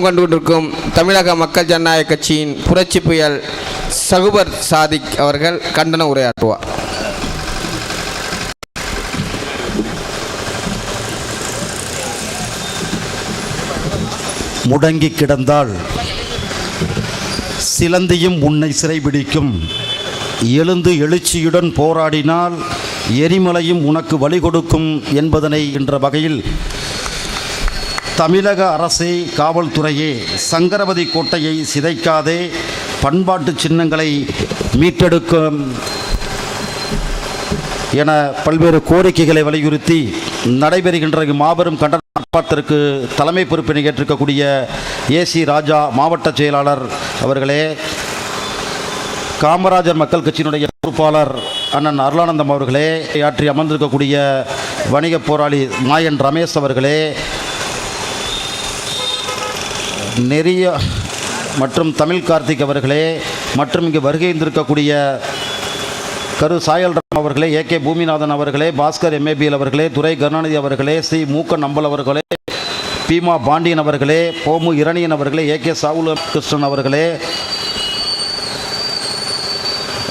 கொண்டு கொண்டிருக்கும் தமிழக மக்கள் ஜனநாயக கட்சியின் புரட்சி புயல் சகுபர் சாதிக் அவர்கள் கண்டன உரையாற்றுவார். முடங்கி கிடந்தால் சிலந்தியும் உன்னை சிறைபிடிக்கும். எழுந்து எழுச்சியுடன் போராடினால் எரிமலையும் உனக்கு வழி கொடுக்கும் என்பதனை என்ற வகையில் தமிழக அரசே காவல்துறையே சங்கரவதி கோட்டையை சிதைக்காதே பண்பாட்டு சின்னங்களை மீட்டெடுக்கும் என பல்வேறு கோரிக்கைகளை வலியுறுத்தி நடைபெறுகின்ற மாபெரும் கண்டன ஆர்ப்பாட்டத்திற்கு தலைமை பொறுப்பினை ஏற்றிருக்கக்கூடிய ஏசி ராஜா மாவட்ட செயலாளர் அவர்களே காமராஜர் மக்கள் கட்சியினுடைய பொறுப்பாளர் அண்ணன் அருளானந்தம் அவர்களே ஆற்றி அமர்ந்திருக்கக்கூடிய வணிக போராளி மாயன் ரமேஷ் அவர்களே நெறிய மற்றும் தமிழ் கார்த்திக் அவர்களே மற்றும் இங்கு வருகை இருந்திருக்கக்கூடிய கரு சாயல் ராம் அவர்களே ஏ கே பூமிநாதன் அவர்களே பாஸ்கர் எம்ஏபிஎல் அவர்களே துரை கருணாநிதி அவர்களே சி மூக்க நம்பல் அவர்களே பீமா பாண்டியன் அவர்களே போமு இரணியன் அவர்களே ஏ கே சாவுல கிருஷ்ணன் அவர்களே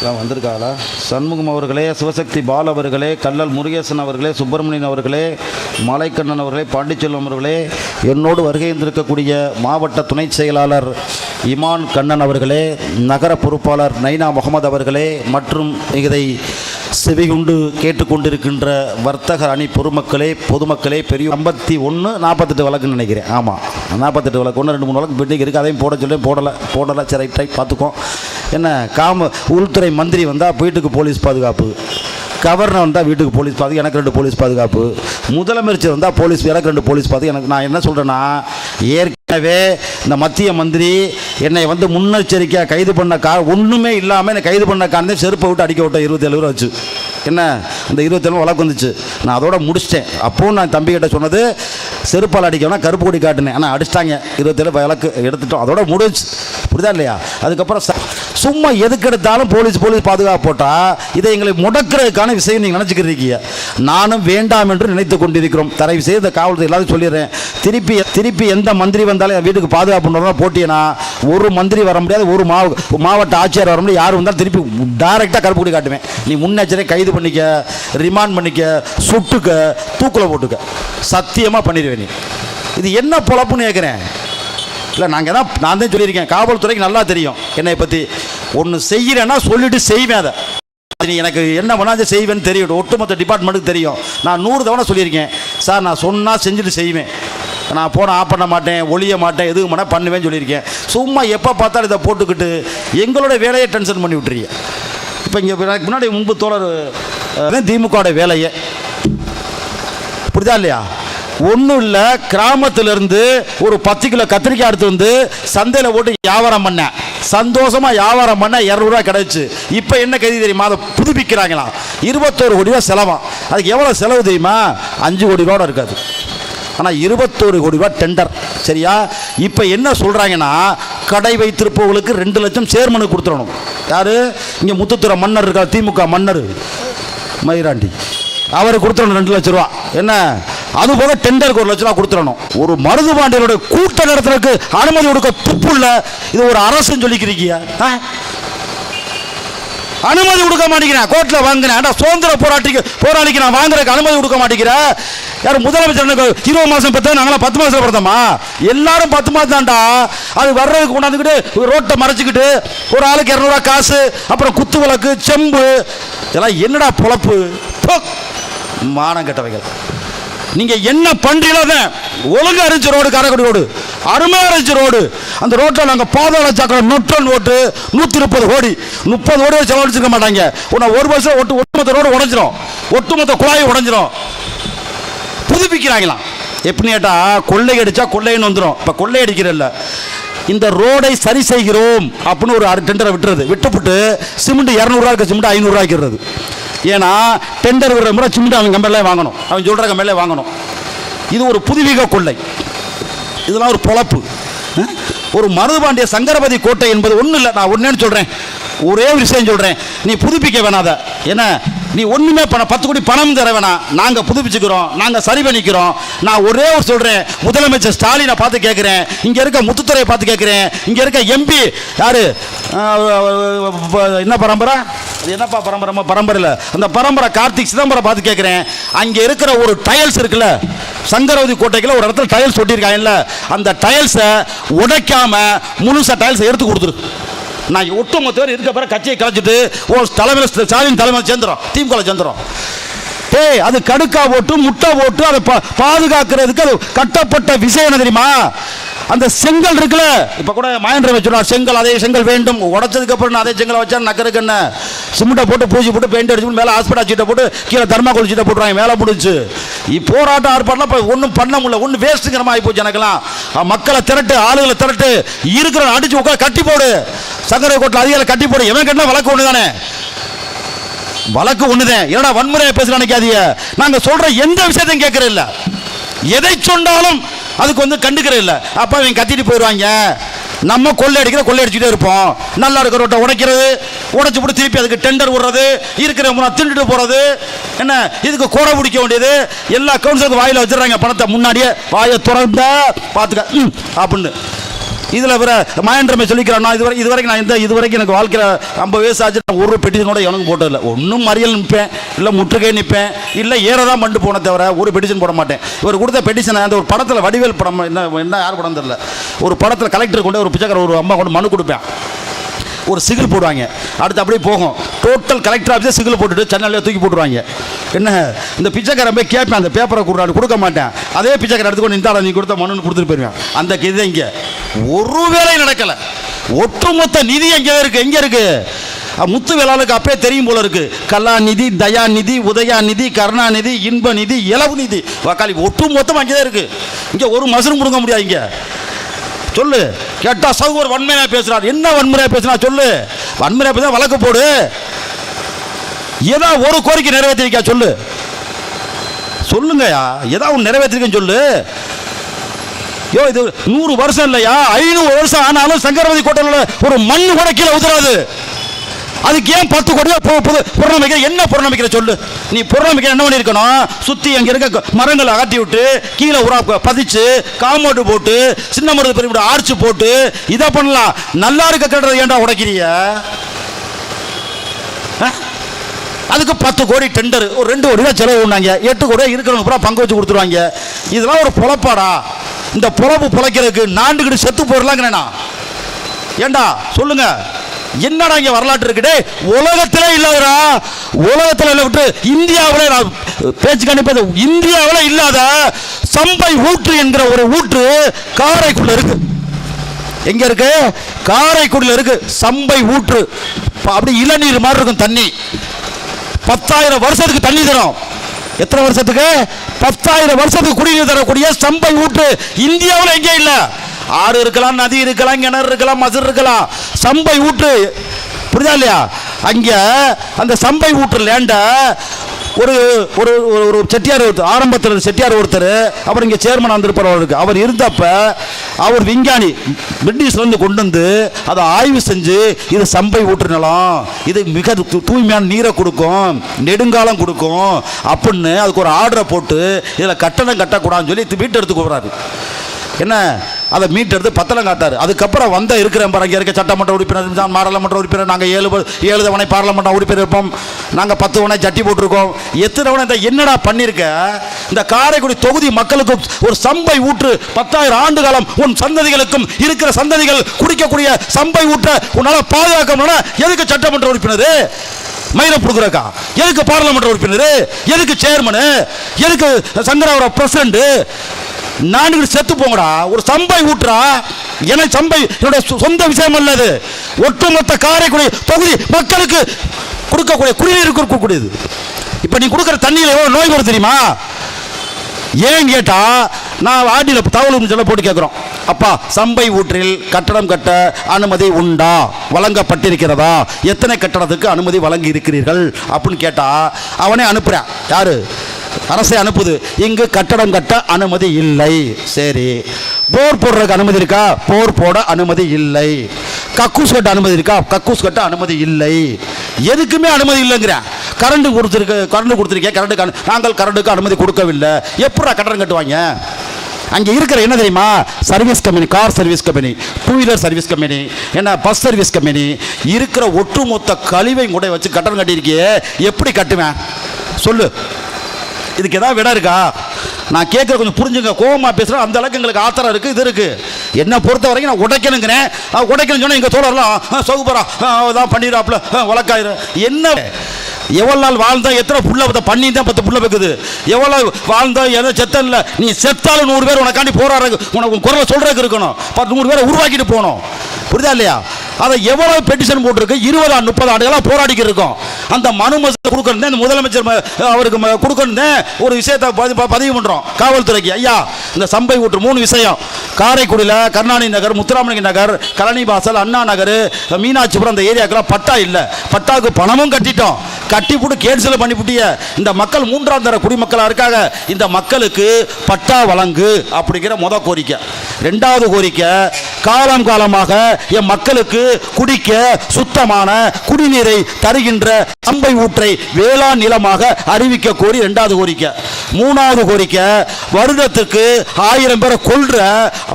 எல்லாம் வந்திருக்காங்களா சண்முகம் அவர்களே சிவசக்தி பால் அவர்களே கல்லல் முருகேசன் அவர்களே சுப்பிரமணியன் அவர்களே மலைக்கண்ணன் அவர்களே பாண்டிச்செல்வம் அவர்களே என்னோடு வருகை இருந்திருக்கக்கூடிய மாவட்ட துணை செயலாளர் இமான் கண்ணன் அவர்களே நகர பொறுப்பாளர் நைனா முகமது அவர்களே மற்றும் இதை செவிகுண்டு கேட்டுக்கொண்டிருக்கின்ற வர்த்தக அணி பொதுமக்களே பொதுமக்களே பெரிய ஐம்பத்தி ஒன்று நாற்பத்தெட்டு வழக்குன்னு நினைக்கிறேன். ஆமாம் நாற்பத்தெட்டு வழக்கு ஒன்று ரெண்டு மூணு வழக்கு பெண்டிங் இருக்குது அதையும் போட சொல்லி போடலை போடலை சரி ரைட் ரைட் பார்த்துக்கோம் என்ன காம உள்துறை மந்திரி வந்தால் வீட்டுக்கு போலீஸ் பாதுகாப்பு. கவர்னர் வந்தால் வீட்டுக்கு போலீஸ் பாதுகாப்பு எனக்கு ரெண்டு போலீஸ் பாதுகாப்பு. முதலமைச்சர் வந்தால் போலீஸ் எனக்கு ரெண்டு போலீஸ் பாதுகாப்பு எனக்கு நான் என்ன சொல்கிறேன்னா ஏற்கனவே இந்த மத்திய மந்திரி என்னை வந்து முன்னெச்சரிக்கையாக கைது பண்ண கா ஒன்றுமே இல்லாமல் என்னை கைது பண்ண காரணம் செருப்பை விட்டு அடிக்க விட்டேன் இருபத்தேழு ரூபா வச்சு என்ன இந்த இருபத்தேழு வழக்கு வந்துச்சு. நான் அதோட முடிச்சிட்டேன். அப்பவும் நான் தம்பிக்கிட்ட சொன்னது செருப்பால் அடிக்கணும்னா கருப்பு கொடி காட்டினேன். ஆனால் அடிச்சிட்டாங்க. இருபத்தேழு வழக்கு எடுத்துட்டோம். அதோட முடிச்சு புரியுதா இல்லையா? அதுக்கப்புறம் ச- சும்மா எதுக்கு எடுத்தாலும் போலீஸ் போலீஸ் பாதுகாப்பு போட்டால் இதை எங்களை முடக்கிறதுக்கான விஷயம் நீங்கள் நினச்சிக்கிறீங்க நானும் வேண்டாம் என்று நினைத்து கொண்டிருக்கிறோம். தயவு செய்து இந்த காவல்துறை எல்லாத்தையும் சொல்லிடுறேன். திருப்பி திருப்பி எந்த மந்திரி வந்தாலும் என் வீட்டுக்கு பாதுகாப்பு பண்ணுறதா போட்டியனா ஒரு மந்திரி வர முடியாது ஒரு மாவ மாவட்ட ஆட்சியர் வர முடியாது. யார் வந்தாலும் திருப்பி டைரெக்டாக கருப்பு கொடி காட்டுவேன். நீ முன்னெச்சரிக்கை கைது பண்ணிக்க ரிமாண்ட் பண்ணிக்க சுட்டுக்க தூக்கில் போட்டுக்க. சத்தியமாக பண்ணிடுவேன் நீ. இது என்ன பொழப்புன்னு கேட்குறேன் இல்லை நாங்கள் தான் நான் தான் சொல்லியிருக்கேன். காவல்துறைக்கு நல்லா தெரியும். என்னை பற்றி ஒன்று செய்கிறேன்னா சொல்லிட்டு செய்வேன் அதை. நீ எனக்கு என்ன பண்ணாலும் செய்வேன்னு தெரியும். ஒட்டுமொத்த டிபார்ட்மெண்ட்டுக்கு தெரியும். நான் நூறு தவணை சொல்லியிருக்கேன். சார் நான் சொன்னால் செஞ்சுட்டு செய்வேன். நான் போனால் ஆஃப் பண்ண மாட்டேன் ஒழிய மாட்டேன் எதுவும் பண்ண பண்ணுவேன்னு சொல்லியிருக்கேன். சும்மா எப்போ பார்த்தாலும் இதை போட்டுக்கிட்டு எங்களோட வேலையை டென்ஷன் பண்ணி விட்டுறீங்க. இப்போ இங்கே எனக்கு முன்னாடி முன்பு தோழர் திமுகவோட வேலையை. புரியுதா இல்லையா? ஒன்றும் இல்லை கிராமத்திலிருந்து ஒரு பத்து கிலோ கத்திரிக்காய் எடுத்து வந்து சந்தையில் போட்டு வியாபாரம் பண்ணேன் சந்தோஷமாக வியாபாரம் பண்ண இரநூறுவா கிடைச்சு. இப்போ என்ன கைதி தெரியுமா? அதை புதுப்பிக்கிறாங்களாம் இருபத்தோரு கோடி ரூபா செலவாம் அதுக்கு எவ்வளோ செலவு தெரியுமா? அஞ்சு கோடி ரூபா இருக்காது. ஆனால் இருபத்தோரு கோடி ரூபா டெண்டர் சரியா? இப்போ என்ன சொல்கிறாங்கன்னா கடை வைத்திருப்பவர்களுக்கு ரெண்டு லட்சம் சேர்மனு கொடுத்துடணும். யார்? இங்கே முத்துத்துறை மன்னர் இருக்கா திமுக மன்னர். மயிராண்டி. அவர் கொடுத்துடணும் ரெண்டு லட்ச ரூபா. என்ன? அது போக டெண்டருக்கு ஒரு லட்ச ரூபா கொடுத்துடணும். ஒரு மருது பாண்டியனுடைய கூட்ட நடத்துறதுக்கு அனுமதி கொடுக்க துப்பு இது ஒரு அரசுன்னு சொல்லிக்கிறீங்க. ஆ? அனுமதி கொடுக்க மாட்டேங்கிறேன் கோர்ட்டில் வாங்கினேன் சுதந்திர போராட்டிக்கு போராளிக்கு நான் வாங்குறதுக்கு அனுமதி கொடுக்க மாட்டேங்கிறேன் யார் முதலமைச்சர் எனக்கு இருபது மாதம் பத்து நாங்களாம் பத்து மாதத்தில் பிறந்தோமா? எல்லாரும் பத்து மாதம் தான்டா. அது வர்றதுக்கு கொண்டாந்துக்கிட்டு ரோட்டை மறைச்சிக்கிட்டு ஒரு ஆளுக்கு இரநூறுவா காசு அப்புறம் குத்து விளக்கு செம்பு இதெல்லாம் என்னடா பொழப்பு? மானம் கெட்டவைகள். நீங்க என்ன பண்றீங்களோ அதை ஒழுங்கு இருந்துச்சு ரோடு காரைக்குடி ரோடு. அருமை இருந்துச்சு ரோடு. அந்த ரோட்டில் நாங்கள் பாதாள சாக்கடை நுட்டன் ஓட்டு நூற்றி முப்பது கோடி. முப்பது கோடி செலவழிச்சிருக்க மாட்டாங்க. உன்னை ஒரு வருஷம் ஒட்டு ஒட்டுமொத்த ரோடு உடஞ்சிரும். ஒட்டுமொத்த குழாய் உடஞ்சிரும். புதுப்பிக்கிறாங்களாம். எப்படி கேட்டா கொள்ளை அடிச்சா கொள்ளைன்னு வந்துடும் இப்போ கொள்ளை அடிக்கிறல்ல. இந்த ரோடை சரி செய்கிறோம் அப்படின்னு ஒரு டெண்டரை விட்டுறது. விட்டுப்புட்டு சிமெண்ட் இரநூறுவா இருக்க சிமெண்ட் ஐநூறுரூவாய்க்கிறது ஏன்னா டெண்டர் விடுற முறை சிமெண்ட் அவன் கம்பெனிலே வாங்கணும். அவன் சொல்கிற கம்பெனிலே வாங்கணும். இது ஒரு புதுவிக கொள்ளை. இதெல்லாம் ஒரு பொழப்பு. ஒரு மருதுபாண்டிய சங்கரபதி கோட்டை என்பது ஒன்றும் இல்லை. நான் ஒன்றேன்னு சொல்கிறேன் ஒரே ஒரு விஷயம் சொல்கிறேன் நீ புதுப்பிக்க வேணாத. என்ன நீ ஒன்றுமே பண்ண பத்து கோடி பணம் தர வேணாம். நாங்கள் புதுப்பிச்சுக்கிறோம். நாங்கள் சரி பண்ணிக்கிறோம். நான் ஒரே ஒரு சொல்கிறேன் முதலமைச்சர் ஸ்டாலினை பார்த்து கேட்குறேன் இங்கே இருக்க முத்துத்துறையை பார்த்து கேட்குறேன் இங்கே இருக்க எம்பி யார்? என்ன பரம்பரை? அது என்னப்பா பரம்பரை? பரம்பரை அந்த பரம்பரை கார்த்திக் சிதம்பரம் பார்த்து கேட்குறேன் அங்கே இருக்கிற ஒரு டயல்ஸ் இருக்குல்ல சங்கரவதி கோட்டைக்குள்ள ஒரு இடத்துல டயல்ஸ் ஒட்டியிருக்காங்கல்ல அந்த டயல்ஸை உடைக்காம முழுசாக டயல்ஸை எடுத்து கொடுத்துரு. நான் ஒட்டுமொத்த பேர் இருக்க கட்சியை கலைச்சிட்டு ஓ தலைமையில் ஸ்டாலின் தலைமையில் சேர்ந்துடும் திமுக சேர்ந்துடும் ஏய் அது கடுக்கா போட்டு முட்டை போட்டு அதை பா- பாதுகாக்கிறதுக்கு அது கட்டப்பட்ட விஷயம் என்ன தெரியுமா? அந்த செங்கல் இருக்குல்ல? இப்ப கூட மாயன்ற வச்சுருவார் செங்கல் அதே செங்கல் வேண்டும். உடச்சதுக்கு அப்புறம் நான் அதே செங்கலை வச்சா நக்கருக்கு என்ன? சிமெண்ட்டை போட்டு பூசி போட்டு பெயிண்ட் அடிச்சு மேலே ஹாஸ்பிட்டல் சீட்டை போட்டு கீழே தர்மாக்கோல் சீட்டை போட்டுருவாங்க மேலே முடிஞ்சு. போராட்டம் ஆர்ப்பாட்டம் இப்போ ஒன்றும் பண்ண முடியல. ஒன்றும் வேஸ்ட்டுங்கிற மாதிரி போச்சு எனக்கெல்லாம். மக்களை திரட்டு ஆளுகளை திரட்டு. இருக்கிற அடிச்சு உட்கார கட்டி போடு. சங்கரை கோட்டில் அதிகாரி கட்டி போடு. எவன் கட்டினா வழக்கு ஒன்று தானே வழக்கு ஒண்ணுதான் என்னடா வன்முறையை பேச நினைக்காதீங்க. நாங்க சொல்ற எந்த விஷயத்தையும் கேட்கற இல்ல எதை சொன்னாலும் அதுக்கு வந்து கண்டுக்கிற இல்லை. அப்போ அவங்க கத்திட்டு போயிடுவாங்க நம்ம கொள்ளை அடிக்கிற கொள்ளை அடிச்சுட்டே இருப்போம். நல்லா இருக்கிற ரோட்டை உடைக்கிறது உடைச்சி போட்டு திருப்பி அதுக்கு டெண்டர் விடுறது இருக்கிற முறை திண்டுட்டு போகிறது என்ன? இதுக்கு கோடை பிடிக்க வேண்டியது. எல்லா கவுன்சிலுக்கு வாயில் வச்சிடறாங்க பணத்தை. முன்னாடியே வாயை திறந்த பார்த்துக்க ம், அப்படின்னு. இதில் வேற மாயன்றமை சொல்லிக்கிறேன்? நான் இதுவரை இதுவரைக்கும் நான் இந்த இதுவரைக்கும் எனக்கு வாழ்க்கையில் ஐம்பது வயசு ஆச்சு. நான் ஒரு பெட்டிஷன் கூட எனக்கு போட்டதில்லை. ஒன்றும் மறியல் நிற்பேன் இல்லை முற்றுகை நிற்பேன் இல்லை ஏறதான் மண்டு போன தவிர ஒரு பெட்டிஷன் போட மாட்டேன். இவர் கொடுத்த பெட்டிஷனை அந்த ஒரு படத்தில் வடிவேல் படம் என்ன என்ன யார் படம் தெரியல. ஒரு படத்தில் கலெக்டர் கொண்டு ஒரு பிச்சைக்கார ஒரு அம்மா கொண்டு மனு கொடுப்பேன். ஒரு சிகில் போடுவாங்க. அடுத்து அப்படியே போகும். டோட்டல் கலெக்டர் ஆஃபீஸே சிகில் போட்டுட்டு சென்னையில் தூக்கி போட்டுருவாங்க. என்ன? இந்த பிச்சைக்காரன் போய் கேட்பேன். அந்த பேப்பரை கொடுறாரு கொடுக்க மாட்டேன். அதே பிச்சைக்காரன் எடுத்துக்கொண்டு இந்தாடா நீ கொடுத்த மனுன்னு கொடுத்துட்டு போயிருவேன். அந்த இது இங்கே ஒரு வேலை நடக்கலை. ஒட்டுமொத்த நிதி எங்கே இருக்கு? எங்கே இருக்கு? அஹ் முத்து வேளாளுக்கு அப்பயே தெரியும் போல இருக்கு. கலாநிதி தயாநிதி உதயாநிதி கருணாநிதி இன்ப நிதி இலவு நிதி வக்காலி ஒட்டு மொத்தம் அங்கே தான் இருக்கு. இங்கே ஒரு மசரும் கொடுக்க முடியாது இங்கே. சொல்லு. கேட்டா சகோதர் வன்மையா பேசுகிறார் என்ன வன்முறையா பேசுனா சொல்லு. வன்முறையா பேசுறா வழக்கு போடு. ஏதா ஒரு கோரிக்கை நிறைவேற்றிருக்கா சொல்லு. சொல்லுங்கய்யா. ஏதாவது ஒன்று நிறைவேற்றிருக்கேன்னு சொல்லு. யோ இது நூறு வருஷம் இல்லையா? ஐநூறு வருஷம் ஆனாலும் சங்கரவதி கோட்டையில் ஒரு மண் கூட கீழே உதறாது அதுக்கு ஏன் பத்து கோடி புறநம்பிக்கை? என்ன புறநம்பிக்கை சொல்லு? நீ புறநம்பிக்கை என்ன பண்ணியிருக்கணும்? சுற்றி அங்கே இருக்க மரங்களை அகட்டி விட்டு கீழே உரா பதிச்சு காம்பவுண்டு போட்டு சின்ன மருந்து பெரிய ஆர்ச்சு போட்டு இதை பண்ணலாம். நல்லா இருக்க கட்டுறது ஏன்டா உடைக்கிறிய ஆ? அதுக்கு பத்து கோடி டெண்டர் ஒரு ரெண்டு கோடி தான் செலவு பண்ணாங்க. எட்டு கோடி இருக்கிறவங்க பூரா பங்கு வச்சு கொடுத்துருவாங்க. இதெல்லாம் ஒரு பொழப்பாடா. இந்த புறவு பிழைக்கிறதுக்கு நாண்டுக்கிட்டு செத்து போயிடலாங்கிறேனா? ஏண்டா சொல்லுங்க. என்னடா இங்க வரலாற்று இருக்குடே உலகத்திலே இல்லாதடா. உலகத்துல இல்ல விட்டு இந்தியாவிலே நான் பேச்சு கண்டிப்பது இந்தியாவிலே இல்லாத சம்பை ஊற்று என்கிற ஒரு ஊற்று காரைக்குள்ள இருக்கு. எங்க இருக்கு? காரைக்குடியில் இருக்கு. சம்பை ஊற்று. அப்படி இளநீர் மாதிரி இருக்கும் தண்ணி. பத்தாயிரம் வருஷத்துக்கு தண்ணி தரும். எத்தனை வருஷத்துக்கு? பத்தாயிரம் வருஷத்துக்கு குடிநீர் தரக்கூடிய சம்பை ஊட்டு இந்தியாவில் எங்கே இல்லை. ஆறு இருக்கலாம் நதி இருக்கலாம் கிணறு இருக்கலாம் மசர் இருக்கலாம். சம்பை ஊற்று புரியுதா இல்லையா? அங்கே அந்த சம்பை ஊற்று லேண்ட ஒரு ஒரு ஒரு- ஒரு செட்டியார் ஒருத்தர் ஆரம்பத்தில் செட்டியார் ஒருத்தர் அப்புறம் இங்கே சேர்மன் வந்திருப்பார் அவருக்கு. அவர் இருந்தப்ப அவர் விஞ்ஞானி பிரிட்டிஷ்லேருந்து கொண்டு வந்து அதை ஆய்வு செஞ்சு இது சம்பை ஊற்று இது மிக தூ- தூய்மையான நீரை கொடுக்கும் நெடுங்காலம் கொடுக்கும் அப்படின்னு அதுக்கு ஒரு ஆர்டரை போட்டு இதில் கட்டணம் கட்டக்கூடாதுன்னு சொல்லி இது எடுத்து கூப்பிட்றாரு. என்ன? அதை மீட்டெடுத்து பத்தலம் காட்டார் அதுக்கப்புறம் வந்த இருக்கிற பாருங்க இருக்க சட்டமன்ற உறுப்பினர் தான் பாராளுமன்ற உறுப்பினர். நாங்கள் ஏழு ஏழு தவணை பாராளுமன்ற உறுப்பினர் இருப்போம். நாங்கள் பத்து தவணை ஜட்டி போட்டிருக்கோம். எத்தனை தவணை இந்த என்னடா பண்ணியிருக்க இந்த காரைக்குடி தொகுதி மக்களுக்கு ஒரு சம்பை ஊற்று பத்தாயிரம் ஆண்டு காலம் உன் சந்ததிகளுக்கும் இருக்கிற சந்ததிகள் குடிக்கக்கூடிய சம்பை ஊற்ற உன்னால பாதுகாக்க எதுக்கு சட்டமன்ற உறுப்பினர்? மயிரம் கொடுக்குறக்கா எதுக்கு பாராளுமன்ற உறுப்பினர்? எதுக்கு சேர்மனு எதுக்கு சங்கராவர பிரசிடண்ட்டு நான்கு செத்து போங்கடா. ஒரு சம்பை ஊட்டுறா. என சம்பை என்னுடைய சொ- சொந்த விஷயம் அல்லது ஒட்டுமொத்த காரைக்குடி தொகுதி மக்களுக்கு கொடுக்கக்கூடிய குடிநீர் கொடுக்கக்கூடியது இப்போ நீ கொடுக்குற தண்ணியில் எவ்வளோ நோய் வரும் தெரியுமா? ஏன் கேட்டா நான் ஆடியில் தகவல் சொல்ல போட்டு கேட்குறோம் அப்பா சம்பை ஊற்றில் கட்டடம் கட்ட அனுமதி உண்டா? வழங்கப்பட்டிருக்கிறதா? எத்தனை கட்டடத்துக்கு அனுமதி வழங்கி இருக்கிறீர்கள் அப்படின்னு கேட்டால் அவனே அனுப்புறான். யாரு? அரசை அனுப்புது. இங்கு கட்டடம் கட்ட அனுமதி இல்லை. சரி. போர் போடுறதுக்கு அனுமதி இருக்கா? போர் போட அனுமதி இல்லை. கக்கூஸ் கட்ட அனுமதி இருக்கா? கக்கூஸ் கட்ட அனுமதி இல்லை. எதுக்குமே அனுமதி இல்லைங்கிறேன் கரண்ட் கொடுத்துருக்கு கரண்ட் கொடுத்துருக்கேன் கரண்ட் நாங்கள் கரண்ட்டுக்கு அனுமதி கொடுக்கவில்லை. எப்படா கட்டடம் கட்டுவாங்க? அங்கே இருக்கிற என்ன தெரியுமா? Service company car service company two wheeler service company என்ன பஸ் சர்வீஸ் கம்பெனி இருக்கிற ஒட்டுமொத்த கழிவை கூட வச்சு கட்டணம் கட்டியிருக்கியே எப்படி கட்டுவேன்? சொல்லு. இதுக்கு ஏதாவது விட இருக்கா? நான் கேட்குற கொஞ்சம் புரிஞ்சுங்க. கோபமாக பேசுகிறேன் அந்த அளவுக்கு எங்களுக்கு ஆத்திரம் இருக்குது இது இருக்குது என்னை பொறுத்த வரைக்கும் நான் உடைக்கணுங்கிறேன். உடைக்கணும்னு சொன்னால் எங்கள் தோழர்லாம் சௌபரா தான் பண்ணிடுறாப்புல வழக்காயிரும். என்ன? எவ்வளோ நாள் வாழ்ந்தா எத்தனை புள்ள பத்த பண்ணி தான் பத்து புள்ள வைக்குது. எவ்வளோ வாழ்ந்தா எதோ செத்த இல்லை. நீ செத்தாலும் நூறு பேர் உனக்காண்டி போராடுறது உனக்கு உன் குரலை சொல்கிறதுக்கு இருக்கணும். பத்து நூறு பேரை உருவாக்கிட்டு போகணும். புரியுதா இல்லையா? அதை எவ்வளோ பெட்டிஷன் போட்டிருக்கு? இருபது முப்பது ஆண்டுகளாக போராடிக்கிட்டு இருக்கோம். அந்த மனு கொடுக்கணும் இந்த முதலமைச்சர் அவருக்கு ம- கொடுக்கணும் ஒரு விஷயத்தை பதி- பதிவு பண்ணுறோம் காவல்துறைக்கு. ஐயா இந்த சம்பை ஊற்று மூணு விஷயம். காரைக்குடியில் கருணாநிதி நகர் முத்துராமலிங்க நகர் கழனி அண்ணா நகர் மீனாட்சிபுரம் அந்த ஏரியாக்கெல்லாம் பட்டா இல்லை. பட்டாவுக்கு பணமும் கட்டிட்டோம். கட்டி போட்டு கேன்சல் பண்ணி புட்டிய இந்த மக்கள் மூன்றாம் தர குடிமக்களாக இருக்காங்க. இந்த மக்களுக்கு பட்டா வழங்கு அப்படிங்கிற முத கோரிக்கை. ரெண்டாவது கோரிக்கை காலம் காலமாக என் மக்களுக்கு குடிக்க சுத்தமான குடிநீரை தருகின்ற சம்பை ஊற்றை வேளாண் நிலமாக அறிவிக்க கோரி ரெண்டாவது கோரிக்கை. மூணாவது கோரிக்கை வருடத்துக்கு ஆயிரம் பேரை கொள்ற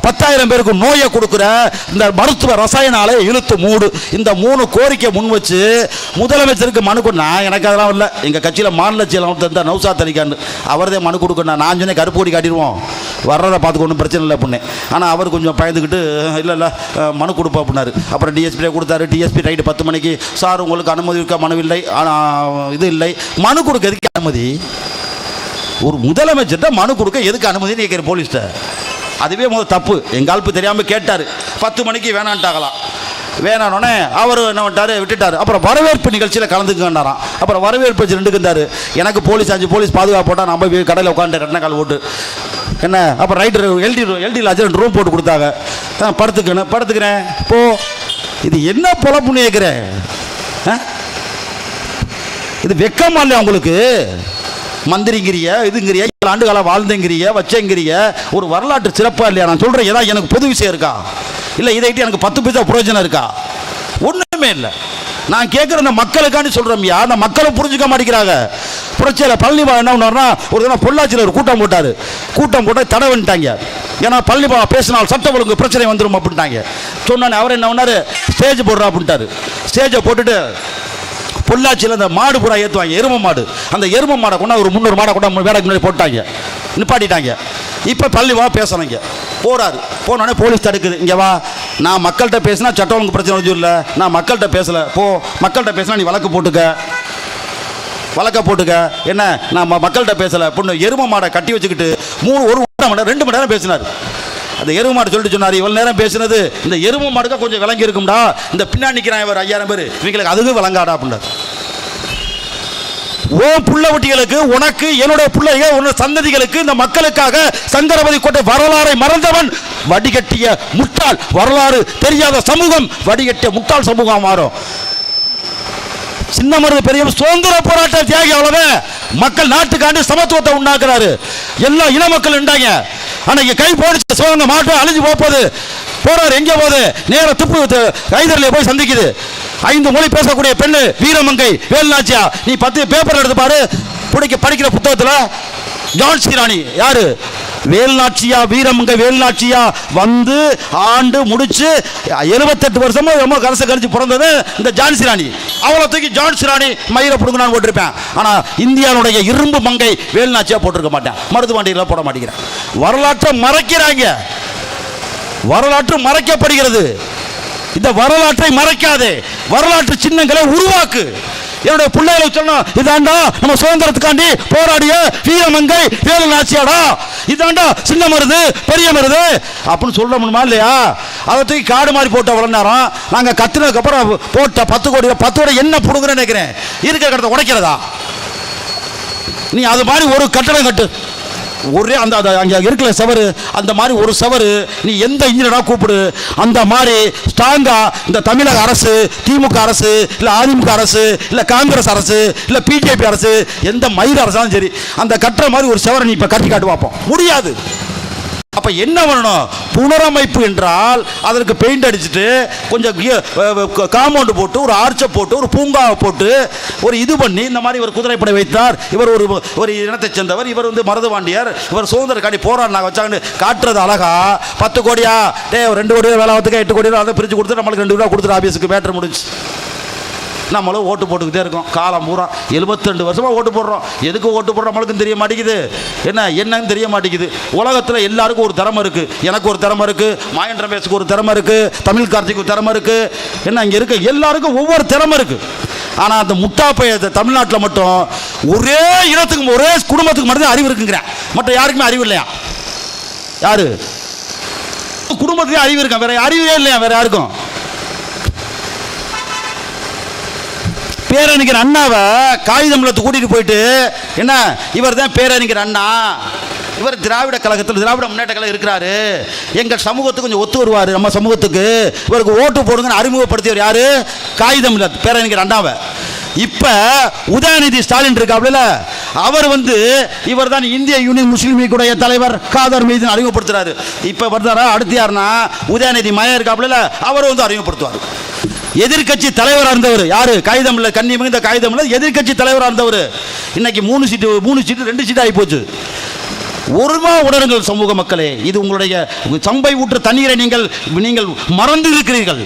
பத்தாயிரம் பேருக்கு நோயை கொடுக்குற இந்த மருத்துவ ரசாயன ஆலையை இழுத்து மூடு. இந்த மூணு கோரிக்கை முன் வச்சு முதலமைச்சருக்கு மனு கொடு. எனக்கு அதெல்லாம் இல்லை. எங்கள் கட்சியில் மாநில செயலாளர் தந்த நௌசாத் அலிகான். அவர்தான் மனு கொடுக்கணும். நான் சொன்னேன் கருப்பு கொடி காட்டிடுவோம். வர்றதை பார்த்துக்க ஒன்றும் பிரச்சனை இல்லை அப்படின்னு ஆனால் அவர் கொஞ்சம் பயந்துக்கிட்டு இல்லை இல்லை மனு கொடுப்பா அப்படின்னாரு. அப்புறம் டிஎஸ்பியை கொடுத்தாரு. டிஎஸ்பி ரைட்டு பத்து மணிக்கு சார் உங்களுக்கு அனுமதி இருக்க மனு இல்லை. ஆனால் இது இல்லை. மனு கொடுக்க எதுக்கு அனுமதி? ஒரு முதலமைச்சர்கிட்ட மனு கொடுக்க எதுக்கு அனுமதி கேட்குற போலீஸ்கிட்ட. அதுவே முதல் தப்பு. எங்கள் ஆளுப்பு தெரியாமல் கேட்டார். பத்து மணிக்கு வேணான்ட்டாகலாம் வேணானோடனே அவர் என்ன பண்ணிட்டாரு? விட்டுட்டார். அப்புறம் வரவேற்பு நிகழ்ச்சியில் கலந்துக்கண்டாராம் அப்புறம் வரவேற்பு வச்சு எனக்கு போலீஸ் அஞ்சு போலீஸ் பாதுகாப்பு போட்டால் நம்ம போய் கடையில் உட்காந்து ரெண்டு கால் ஓட்டு. என்ன? அப்புறம் ரைட்டு எல்டி எல்டி லாஜர் ரூம் போட்டு கொடுத்தாங்க. படுத்துக்கணும் படுத்துக்கிறேன். போ. இது என்ன பொழப்புன்னு கேட்குறேன் ஆ? இது வெக்கமா இல்லையா உங்களுக்கு? மந்திரிங்கிறிய இதுங்கிறிய ஏழு ஆண்டு காலம் வாழ்ந்துங்கிறிய வச்சங்கிறிய ஒரு வரலாற்று சிறப்பாக இல்லையா? நான் சொல்கிறேன் ஏதாவது எனக்கு பொது விஷயம் இருக்கா? இல்லை இதைட்டு எனக்கு பத்து பைசா பிரயோஜனம் இருக்கா? ஒன்றுமே இல்லை. நான் கேட்குற இந்த மக்களுக்காண்டி சொல்கிறோம்யா அந்த மக்களும் புரிஞ்சுக்க மாட்டேங்கிறாங்க. புரட்சியில் பழனிபா என்ன பண்ணார்னா ஒரு தினம் பொள்ளாச்சியில் ஒரு கூட்டம் போட்டார். கூட்டம் போட்டால் தடை வந்துட்டாங்க. ஏன்னா பழனிபா பேசினால் சட்ட ஒழுங்கு பிரச்சனை வந்துடும் அப்படின்ட்டாங்க சொன்னோன்னே அவர் என்ன பண்ணார்? ஸ்டேஜ் போடுறா அப்படின்ட்டாரு. ஸ்டேஜை போட்டுட்டு பொள்ளாச்சியில் அந்த மாடு பூரா ஏற்றுவாங்க எரும மாடு. அந்த எரும மாடை கொண்டா ஒரு முந்நூறு மாடை கொண்டா வேலைக்கு முன்னாடி போட்டாங்க. நிப்பாட்டிட்டாங்க. இப்போ பள்ளி வா பேசணுங்க போகிறாரு போனோடனே போலீஸ் தடுக்குது. இங்கே வா. நான் மக்கள்கிட்ட பேசினா சட்டம் ஒழுங்கு பிரச்சனை இல்லை நான் மக்கள்கிட்ட பேசலை. போ. மக்கள்கிட்ட பேசினா நீ வழக்கு போட்டுக்க. வழக்க போட்டுக்க. என்ன? நான் ம- மக்கள்கிட்ட பேசலை. பொண்ணு எரும மாடை கட்டி வச்சுக்கிட்டு மூணு ஒரு மணி நேரம் ரெண்டு மணி நேரம் பேசினார். அந்த எரும மாடு சொல்லிட்டு சொன்னார் இவ்வளோ நேரம் பேசினது இந்த எரும மாடுக்கு கொஞ்சம் விளங்கி இருக்கும்டா. இந்த பின்னாடி நிற்கிறான் இவர் ஐயாயிரம் பேர். இவங்களுக்கு அதுவும் விளங்காடா அப்படின்னாரு ஓ புள்ள குட்டிகளுக்கு உனக்கு என்னுடைய பிள்ளைகள் உன்னுடைய சந்ததிகளுக்கு இந்த மக்களுக்காக சங்கரபதி கோட்டை வரலாறை மறந்தவன் வடிகட்டிய முட்டாள் வரலாறு தெரியாத சமூகம் வடிகட்டிய முட்டாள் சமூகம் மாறும். சின்ன மருது பெரிய சுதந்திர போராட்ட தியாகி அவ்வளவு. மக்கள் நாட்டுக்காண்டு சமத்துவத்தை உண்டாக்குறாரு. எல்லா இன மக்கள் உண்டாங்க. ஆனா இங்க கை போடுச்சு சிவகங்கை மாட்டம் அழிஞ்சு போகுது. போறாரு எங்க போகுது? நேரம் துப்பு த- போய் சந்திக்குது. ஐந்து மொழி பேசக்கூடிய பெண்ணு வீரமங்கை வேலுநாச்சியா. நீ பத்து பேப்பர் எடுத்து பாரு. பிடிக்க படிக்கிற புத்தகத்துல ஜான்சி ராணி யாரு? வேல்நாட்சியா வீரமங்கை வேல்நாட்சியா வந்து ஆண்டு முடிச்சு எழுபத்தெட்டு வருஷமா ரொம்ப கரச கழிச்சு பிறந்தது இந்த ஜான்சி ராணி. அவளை தூக்கி ஜான்சி ராணி மயில பிடுங்க நான் போட்டிருப்பேன். ஆனா இந்தியாவுடைய இரும்பு மங்கை வேல்நாட்சியா போட்டிருக்க மாட்டேன். மருது வண்டியில் போட மாட்டேங்கிறேன். வரலாற்றை மறைக்கிறாங்க. வரலாற்று மறைக்கப்படுகிறது. இந்த வரலாற்றை மறைக்காதே. வரலாற்று சின்னங்களை உருவாக்கு. என்னுடைய பிள்ளைகளை சொல்லணும் இதாண்டா நம்ம சுதந்திரத்துக்காண்டி போராடிய வீரமங்கை வேலு நாச்சியாடா இதாண்டா சின்ன மருது பெரிய மருது. அப்படின்னு சொல்ல முடியுமா இல்லையா? அதை தூக்கி காடு மாதிரி போட்ட வளர்ந்தாரோம். நாங்கள் கத்துனதுக்கப்புறம் போட்ட பத்து கோடி பத்து கோடி என்ன பிடுங்குறேன்னு நினைக்கிறேன் இருக்கிற கடத்தை உடைக்கிறதா? நீ அது மாதிரி ஒரு கட்டணம் கட்டு. ஒரே அந்த அந்த அங்கே இருக்கிற செவரு அந்த மாதிரி ஒரு செவரு நீ எந்த இன்ஜினியராக கூப்பிடு அந்த மாதிரி ஸ்ட்ராங்காக இந்த தமிழக அரசு திமுக அரசு இல்லை அதிமுக அரசு இல்லை காங்கிரஸ் அரசு இல்லை பிஜேபி அரசு எந்த மயிர் அரசாலும் சரி அந்த கட்டுற மாதிரி ஒரு செவரை நீ இப்போ கட்டி காட்டு பார்ப்போம் முடியாது. அப்ப என்ன பண்ணணும்? புனரமைப்பு என்றால் அதற்கு பெயிண்ட் அடிச்சுட்டு கொஞ்சம் காம்பவுண்டு போட்டு ஒரு ஆர்ச்சை போட்டு ஒரு பூங்காவை போட்டு ஒரு இது பண்ணி இந்த மாதிரி இவர் குதிரைப்படை வைத்தார். இவர் ஒரு ஒரு இனத்தை சேர்ந்தவர். இவர் வந்து மருதவாண்டியர் இவர் சுதந்திர காடி போராடினாங்க. வச்சாங்கன்னு காட்டுறது அழகா. பத்து கோடியா? டே ரெண்டு கோடி வேலை வந்து எட்டு கோடி அதை பிரித்து கொடுத்து நம்மளுக்கு ரெண்டு ரூபா கொடுத்துரு ஆஃபீஸுக்கு மேட்ரு முடிஞ்சு நம்மளும் ஓட்டு போட்டுக்கிட்டே இருக்கோம். காலம் பூரா எழுபத்தெண்டு வருஷமாக ஓட்டு போடுறோம். எதுக்கு ஓட்டு போடுறோம்? நம்மளுக்கும் தெரிய மாட்டேங்குது. என்ன என்னன்னு தெரிய மாட்டேங்குது. உலகத்தில் எல்லாருக்கும் ஒரு திறமை இருக்குது எனக்கு ஒரு திறமை இருக்குது மாயன் ரமேஷுக்கு ஒரு திறமை இருக்குது தமிழ் கார்த்திக்கு ஒரு திறமை இருக்குது என்ன இங்கே இருக்க எல்லாருக்கும் ஒவ்வொரு திறமை இருக்குது ஆனால் அந்த முட்டாப்பையத்தை தமிழ்நாட்டில் மட்டும் ஒரே இனத்துக்கு ஒரே குடும்பத்துக்கு மட்டும்தான் அறிவு இருக்குங்கிறேன் மற்ற யாருக்குமே அறிவு இல்லையா? யாரு? குடும்பத்துலேயே அறிவு இருக்கேன் வேற அறிவே இல்லையா? வேற யாருக்கும்? பேரணிக்கிற அண்ணாவை காகிதம்லத்து கூட்டிட்டு போயிட்டு என்ன இவர் தான் பேரணிக்கிற அண்ணா. இவர் திராவிட கழகத்தில் திராவிட முன்னேற்ற கழகம் இருக்கிறாரு. எங்கள் சமூகத்துக்கு கொஞ்சம் ஒத்து வருவார் நம்ம சமூகத்துக்கு. இவருக்கு ஓட்டு போடுங்கன்னு அறிமுகப்படுத்தியவர் யாரு? காகிதம் இல்லை பேரறிஞர் அண்ணாவை. இப்போ உதயநிதி ஸ்டாலின் இருக்காப்ல அவர் வந்து இவர் தான் இந்திய யூனியன் முஸ்லீம் லீக்குடைய தலைவர் காதர் மீது அறிமுகப்படுத்துறாரு. இப்போ வருதாரா அடுத்து யாருன்னா உதயநிதி மயம் இருக்காப்ல அவர் வந்து அறிமுகப்படுத்துவார். எதிர்க்கட்சி தலைவராக இருந்தவர். யாரு? காகிதம் இல்லை கண்ணி மிகுந்த காகிதம் இல்லை எதிர்கட்சி தலைவராக இருந்தவர். இன்னைக்கு மூணு சீட்டு மூணு சீட்டு ரெண்டு சீட்டு ஆகி போச்சு ஒருமா உணருங்கள் சமூக மக்களே இது உங்களுடைய சம்பை ஊற்று தண்ணீரை நீங்கள் நீங்கள் மறந்து இருக்கிறீர்கள்.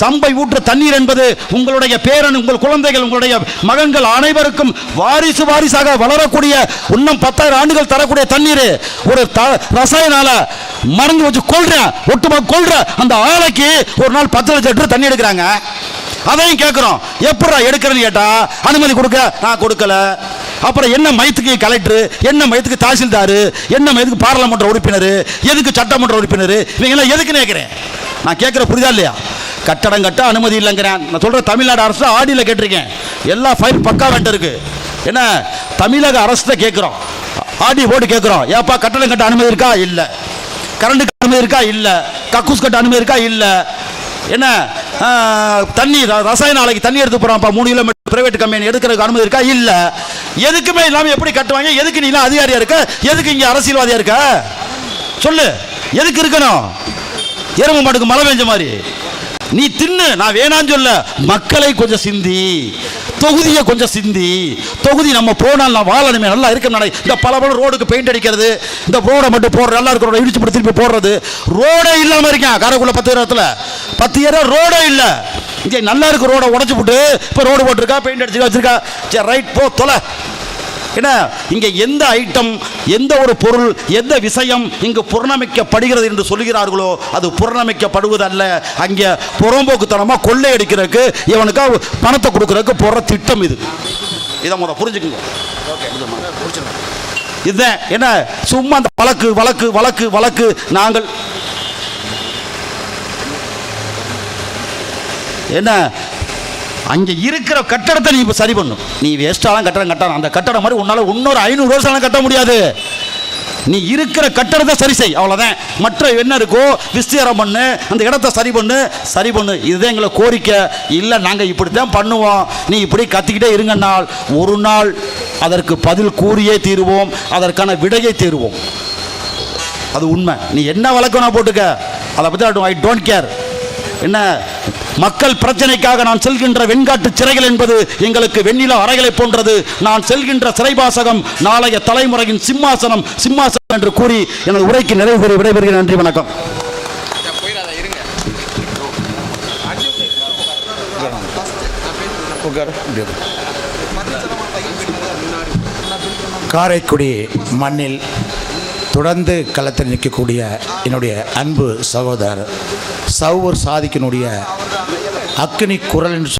சம்பை ஊற்று தண்ணீர் என்பது உங்களுடைய பேரன் உங்கள் குழந்தைகள் உங்களுடைய மகன்கள் அனைவருக்கும் வாரிசு வாரிசாக வளரக்கூடிய இன்னும் பத்தாயிரம் ஆண்டுகள் தரக்கூடிய தண்ணீர். ஒரு த ரசாயனால மறந்து வச்சு கொள்ற ஒட்டுமொத்த கொள்ற. அந்த ஆலைக்கு ஒரு நாள் பத்து லட்சம் லிட்டர் தண்ணி எடுக்கிறாங்க. அதையும் கேட்குறோம் எப்படா எடுக்கிறேன்னு கேட்டா அனுமதி கொடுக்க? நான் கொடுக்கல. அப்புறம் என்ன மயத்துக்கு கலெக்டர்? என்ன மயத்துக்கு தாசில்தார்? என்ன மயத்துக்கு பாராளுமன்ற உறுப்பினர்? எதுக்கு சட்டமன்ற உறுப்பினர்? இவங்கெல்லாம் எதுக்கு கேட்குறேன் நான் கேட்குற புரிதா இல்லையா? கட்டடம் கட்ட அனுமதி இல்லைங்கிறேன். நான் சொல்கிற தமிழ்நாடு அரசு ஆடியில் கேட்டிருக்கேன். எல்லா ஃபைல் பக்கா வேண்ட இருக்கு. என்ன? தமிழக அரசு கேட்குறோம் ஆடி போட்டு கேட்குறோம் ஏப்பா கட்டடம் கட்ட அனுமதி இருக்கா? இல்லை. கரண்ட் அனுமதி இருக்கா? இல்லை. கக்கூஸ் கட்ட அனுமதி இருக்கா? இல்லை. என்ன? தண்ணி ரசாயன ஆலைக்கு தண்ணி எடுத்து போறான்ப்பா. மூணு கிலோமீட்டர் பிரைவேட் கம்பெனி எடுக்கிறதுக்கு அனுமதி இருக்கா? இல்ல. எதுக்குமே இல்லாம எப்படி கட்டுவாங்க? எதுக்கு நீ எல்லாம் அதிகாரியா இருக்க? எதுக்கு இங்க அரசியல்வாதியா இருக்க? சொல்லு. எதுக்கு இருக்கணும்? எறும்பு மாட்டுக்கு மழை பெஞ்ச மாதிரி. நீ தின்னு. நான் வேணான்னு சொல்ல மக்களை கொஞ்சம் சிந்தி. தொகுதியை கொஞ்சம் சிந்தி. தொகுதி நம்ம போனால் நான் வாழணுமே நல்லா இருக்க நடை இந்த பல பல ரோடுக்கு பெயிண்ட் அடிக்கிறது இந்த ரோடை மட்டும் போடுற நல்லா இருக்கிற இடிச்சு போட்டு திருப்பி போடுறது. ரோடே இல்லாமல் இருக்கேன். காரைக்குள்ள பத்து இடத்துல. பத்து ஏரியா ரோடே இல்லை. இங்கே நல்லா இருக்க ரோடை உடச்சி போட்டு இப்போ ரோடு போட்டிருக்கா பெயிண்ட் அடிச்சு வச்சிருக்கா. சரி ரைட் போ தொலை. என்ன? இங்கே எந்த ஐட்டம் எந்த ஒரு பொருள் எந்த விஷயம் இங்கு புறணமிக்கப்படுகிறது என்று சொல்கிறார்களோ அது புறணமிக்கப்படுவதல்ல. அங்கே புறம்போக்குத்தனமாக கொள்ளையடிக்கிறதுக்கு இவனுக்கு பணத்தை கொடுக்கறதுக்கு போடுற திட்டம் இது. இதை முத புரிஞ்சுக்குங்க. இதுதான் என்ன? சும்மா அந்த வழக்கு வழக்கு வழக்கு வழக்கு நாங்கள். என்ன? அங்கே இருக்கிற கட்டடத்தை நீ இப்போ சரி பண்ணும் நீ வேஸ்ட்டாலாம் கட்டடம் கட்டணும் அந்த கட்டடம் மாதிரி உன்னால் இன்னொரு ஐநூறு வருஷம்லாம் கட்ட முடியாது. நீ இருக்கிற கட்டடத்தை சரி செய் அவ்வளோதான் மற்ற என்ன இருக்கோ விஸ்தீரம் பண்ணு அந்த இடத்த சரி பண்ணு சரி பண்ணு. இதுதான் எங்களை கோரிக்கை. இல்லை நாங்கள் இப்படி தான் பண்ணுவோம். நீ இப்படி கத்திக்கிட்டே இருங்கன்னால் ஒரு நாள் அதற்கு பதில் கூறியே தீருவோம் அதற்கான விடையை தீருவோம். அது உண்மை. நீ என்ன வழக்கம் நான் போட்டுக்க? அதை பற்றி ஐ டோன்ட் கேர் என்ன? மக்கள் பிரச்சனைக்காக நான் செல்கின்ற வெண்காட்டு சிறைகள் என்பது எங்களுக்கு வெண்ணில அறைகளை போன்றது. நான் செல்கின்ற சிறைவாசகம் நாளைய தலைமுறையின் சிம்மாசனம் சிம்மாசனம் என்று கூறி எனது உரைக்கு நிறைவு பெற விடைபெறுகிறேன். நன்றி வணக்கம். காரைக்குடி மண்ணில் தொடர்ந்து களத்தில் நிற்கக்கூடிய என்னுடைய அன்பு சகோதரர் சௌவர் சாதிக்கினுடைய அக்னி குரல் என்று